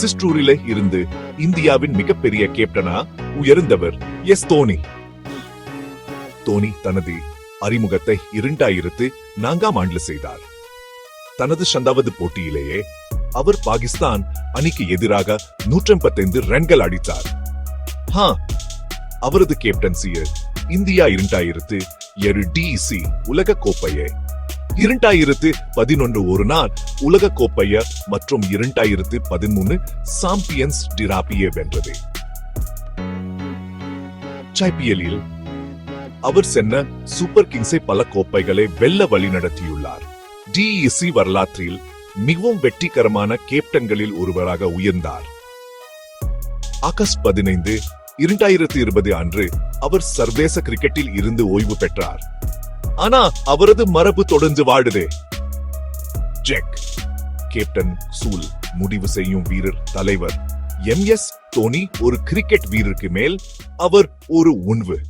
சிஸ்டூரில இருந்து இந்தியாவின் மிகப்பெரிய கேப்டனா உயர்ந்தவர் எஸ் தோனி. தோனி தனது அறிமுகத்தை இரண்டாயிரத்து நான்காம் ஆண்டு செய்தார். தனது சந்தாவது போட்டியிலேயே அவர் பாகிஸ்தான் அணிக்கு எதிராக நூற்றம்பத்தைந்து ரன்கள் அடித்தார். அவரது கேப்டன்சியில் இந்தியா இரண்டாயிரத்து எரு டிசி உலக கோப்பையை இரண்டாயிரத்து பதினொன்று ஒரு நாள் உலக கோப்பைய மற்றும் இரண்டாயிரத்து பதிமூணு சாம்பியன்ஸ் டிராபியை வென்றது. ஐபிஎல்லில் அவர் சென்ன சூப்பர் கிங்ஸை பல கோப்பைகளை வெல்ல வழி நடத்தியுள்ளார். டிஇசி வரலாற்றில் மிகவும் வெற்றிகரமான கேப்டன்களில் ஒருவராக உயர்ந்தார். ஆகஸ்ட் பதினைந்து இரண்டாயிரத்தி இருபது அன்று அவர் சர்வதேச கிரிக்கெட்டில் இருந்து ஓய்வு பெற்றார். ஆனா அவரது மரபு தொடர்ந்து வாடுதே. ஜெக் கேப்டன் சூல் முடிவு செய்யும் வீரர் தலைவர். எம் எஸ் தோனி ஒரு கிரிக்கெட் வீரருக்கு மேல் அவர் ஒரு உண்வு.